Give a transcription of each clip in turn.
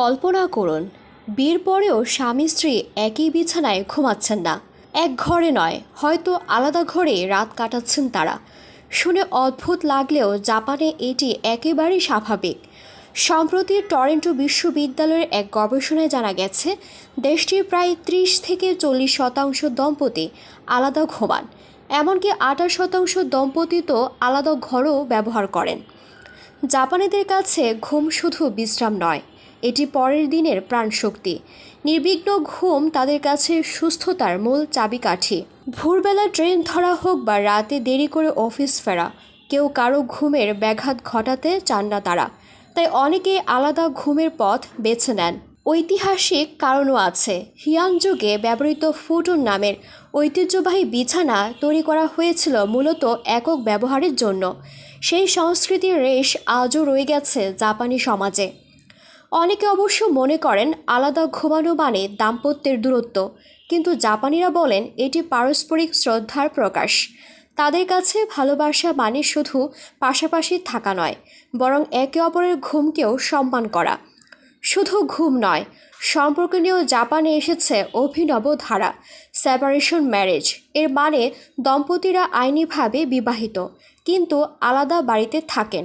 কল্পনা করুন, বিয়ের পরেও স্বামী স্ত্রী একই বিছানায় ঘুমাচ্ছেন না। এক ঘরে নয়, হয়তো আলাদা ঘরে রাত কাটাচ্ছেন তারা। শুনে অদ্ভুত লাগলেও জাপানে এটি একেবারেই স্বাভাবিক। সম্প্রতি টরেন্টো বিশ্ববিদ্যালয়ের এক গবেষণায় জানা গেছে, দেশটির প্রায় ত্রিশ থেকে চল্লিশ শতাংশ দম্পতি আলাদা ঘুমান। এমনকি আঠাশ শতাংশ দম্পতি তো আলাদা ঘরও ব্যবহার করেন। জাপানিদের কাছে ঘুম শুধু বিশ্রাম নয় এটি পরের দিনের প্রাণশক্তি। নির্বিঘ্ন ঘুম তাদের কাছে সুস্থতার মূল চাবিকাঠি। ভোরবেলা ট্রেন ধরা হোক বা রাতে দেরি করে অফিস ফেরা, কেউ কারও ঘুমের ব্যাঘাত ঘটাতে চান না তারা। তাই অনেকে আলাদা ঘুমের পথ বেছে নেন। ঐতিহাসিক কারণও আছে। হিয়াং যুগে ব্যবহৃত ফুটুন নামের ঐতিহ্যবাহী বিছানা তৈরি করা হয়েছিল মূলত একক ব্যবহারের জন্য। সেই সংস্কৃতির রেশ আজও রয়ে গেছে জাপানি সমাজে। অনেকে অবশ্য মনে করেন আলাদা ঘুমানো মানে দাম্পত্যের দূরত্ব, কিন্তু জাপানিরা বলেন এটি পারস্পরিক শ্রদ্ধার প্রকাশ। তাদের কাছে ভালোবাসা মানে শুধু পাশাপাশি থাকা নয়, বরং একে অপরের ঘুমকেও সম্মান করা। শুধু ঘুম নয়, সম্পর্ক নিয়েও জাপানে এসেছে অভিনব ধারা, সেপারেশন ম্যারেজ। এর মানে দম্পতিরা আইনিভাবে বিবাহিত, কিন্তু আলাদা বাড়িতে থাকেন।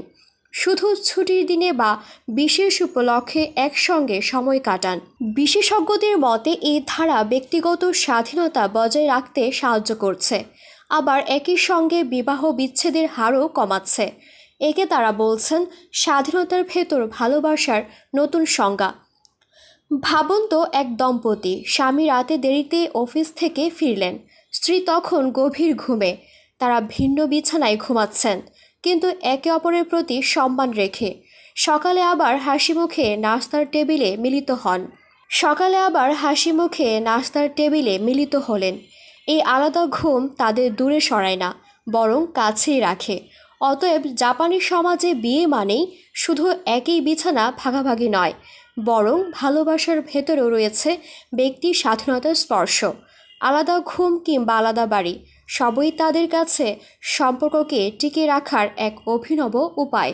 শুধু ছুটির দিনে বা বিশেষ উপলক্ষে একসঙ্গে সময় কাটান। বিশেষজ্ঞদের মতে, এই ধারা ব্যক্তিগত স্বাধীনতা বজায় রাখতে সাহায্য করছে। আবার একই সঙ্গে বিবাহ বিচ্ছেদের হারও কমাচ্ছে। একে তারা বলছেন, স্বাধীনতার ভেতর ভালোবাসার নতুন সংজ্ঞা। ভাবুন তো, এক দম্পতি স্বামী রাতে দেরিতে অফিস থেকে ফিরলেন। স্ত্রী তখন গভীর ঘুমে। তারা ভিন্ন বিছানায় ঘুমাচ্ছেন। কিন্তু একে অপরের প্রতি সম্মান রেখে। সকালে আবার হাসি মুখে নাস্তার টেবিলে মিলিত হন। সকালে আবার হাসি মুখে নাস্তার টেবিলে মিলিত হলেন। এই আলাদা ঘুম তাদের দূরে সরায় না, বরং কাছেই রাখে। অতএব জাপানি সমাজে বিয়ে মানেই শুধু একই বিছানা ভাগাভাগি নয়, বরং ভালোবাসার ভেতরেও রয়েছে ব্যক্তি স্বাধীনতার স্পর্শ। আলাদা ঘুম কিংবা আলাদা বাড়ি সবই তাদের কাছে সম্পর্ককে টিকিয়ে রাখার এক অভিনব উপায়।